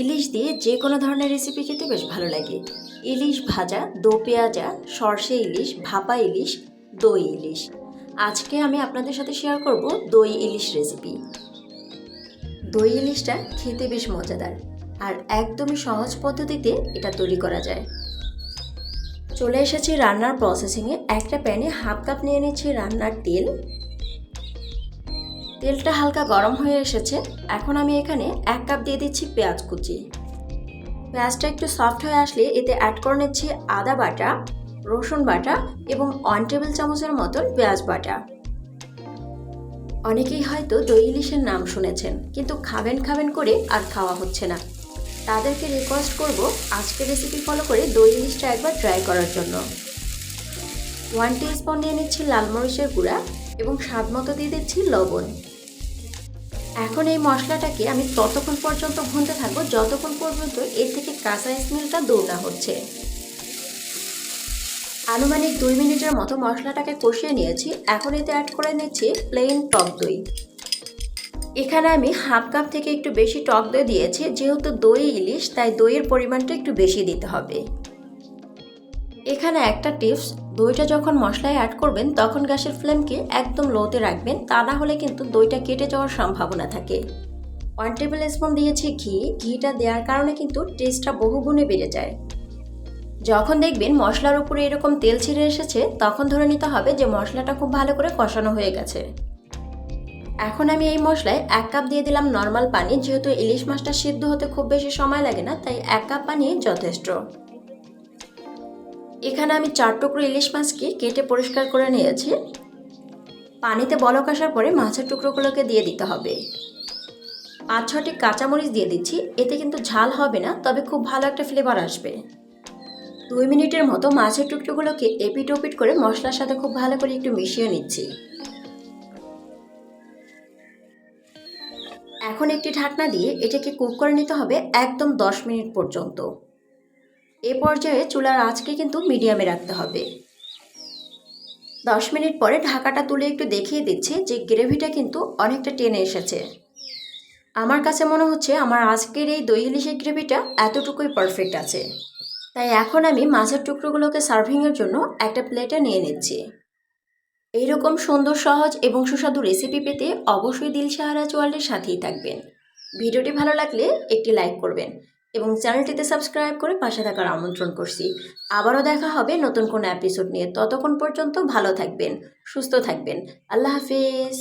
ইলিশ দিয়ে যে কোনো ধরনের রেসিপি খেতে বেশ ভালো লাগে। ইলিশ ভাজা, দো পেঁয়াজা, সর্ষে ইলিশ, ভাপা ইলিশ, দই ইলিশ। আজকে আমি আপনাদের সাথে শেয়ার করব দই ইলিশ রেসিপি দই ইলিশটা খেতে বেশ মজাদার আর একদমই সহজ পদ্ধতিতে এটা তৈরি করা যায়। চলে এসেছি রান্নার প্রসেসিংয়ে একটা প্যানে হাফ কাপ নিয়ে নিচ্ছি রান্নার তেল। তেলটা হালকা গরম হয়ে এসেছে। এখন আমি এখানে এক কাপ দিয়ে দিচ্ছি পেঁয়াজ কুচি। পেঁয়াজটা একটু সফট হয়ে আসলে এতে অ্যাড করে নিচ্ছি আদা বাটা, রসুন বাটা এবং ওয়ান টেবিল চামচের মতন পেঁয়াজ বাটা। অনেকেই হয়তো দই ইলিশের নাম শুনেছেন, কিন্তু খাবেন খাবেন করে আর খাওয়া হচ্ছে না। তাদেরকে রিকোয়েস্ট করব আজকের রেসিপি ফলো করে দই ইলিশটা একবার ট্রাই করার জন্য। ওয়ান স্পুন নিয়ে নিচ্ছি লাল মরিচের গুঁড়া এবং স্বাদ মতো দিয়ে দিচ্ছি লবণ। এখন এই মশলাটাকে আমি ততক্ষণ পর্যন্ত ভুনতে থাকব, যতক্ষণ পর্যন্ত এর থেকে কাঁচা স্মেলটা দূর না হচ্ছে। আনুমানিক দুই মিনিটের মতো মশলাটাকে কষিয়ে নিয়েছি। এখন এতে অ্যাড করে নিচ্ছি প্লেন টক দই। এখানে আমি হাফ কাপ থেকে একটু বেশি টক দই দিয়েছি, যেহেতু দই ইলিশ, তাই দইয়ের পরিমাণটা একটু বেশি দিতে হবে। এখানে একটা টিপস, দইটা যখন মশলায় অ্যাড করবেন, তখন গ্যাসের ফ্লেমকে একদম লোতে রাখবেন, তা না হলে কিন্তু দইটা কেটে যাওয়ার সম্ভাবনা থাকে। ওয়ান টেবিল স্পুন দিয়েছি ঘি, ঘিটা দেওয়ার কারণে কিন্তু টেস্টটা বহুগুণে বেড়ে যায়। যখন দেখবেন মশলার উপরে এরকম তেল ছিঁড়ে এসেছে, তখন ধরে নিতে হবে যে মশলাটা খুব ভালো করে কষানো হয়ে গেছে। এখন আমি এই মশলায় এক কাপ দিয়ে দিলাম নর্মাল পানি, যেহেতু ইলিশ মাছটা সিদ্ধ হতে খুব বেশি সময় লাগে না, তাই এক কাপ পানি যথেষ্ট। এখানে আমি চার টুকরো ইলিশ মাছকে কেটে পরিষ্কার করে নিয়েছি। পানিতে বলক আসার পরে মাছের টুকরোগুলোকে দিয়ে দিতে হবে। পাঁচ ছটি কাঁচামরিচ দিয়ে দিচ্ছি। এতে কিন্তু ঝাল হবে না, তবে খুব ভালো একটা ফ্লেভার আসবে। দুই মিনিটের মতো মাছের টুকরোগুলোকে এপিট ওপিট করে মশলার সাথে খুব ভালো করে একটু মিশিয়ে নিচ্ছি। এখন একটি ঢাকনা দিয়ে এটাকে কুক করে নিতে হবে একদম দশ মিনিট পর্যন্ত। এ পর্যায়ে চুলার আঁচকে কিন্তু মিডিয়ামে রাখতে হবে। দশ মিনিট পরে ঢাকাটা তুলে একটু দেখিয়ে দিচ্ছি যে গ্রেভিটা কিন্তু অনেকটা টেনে এসেছে। আমার কাছে মনে হচ্ছে আমার আজকের এই দই ইলিশের গ্রেভিটা এতটুকুই পারফেক্ট আছে। তাই এখন আমি মাছের টুকরোগুলোকে সার্ভিংয়ের জন্য একটা প্লেটে নিয়ে নিচ্ছি। এইরকম সুন্দর, সহজ এবং সুস্বাদু রেসিপি পেতে অবশ্যই দিল সাহারা চোয়ালের সাথেই থাকবেন। ভিডিওটি ভালো লাগলে একটি লাইক করবেন। এবং চ্যানেলটিতে সাবস্ক্রাইব করে পাশে থাকার আমন্ত্রণ করছি। আবারও দেখা হবে নতুন কোনো এপিসোড নিয়ে। ততক্ষণ পর্যন্ত ভালো থাকবেন, সুস্থ থাকবেন। আল্লাহ হাফিজ।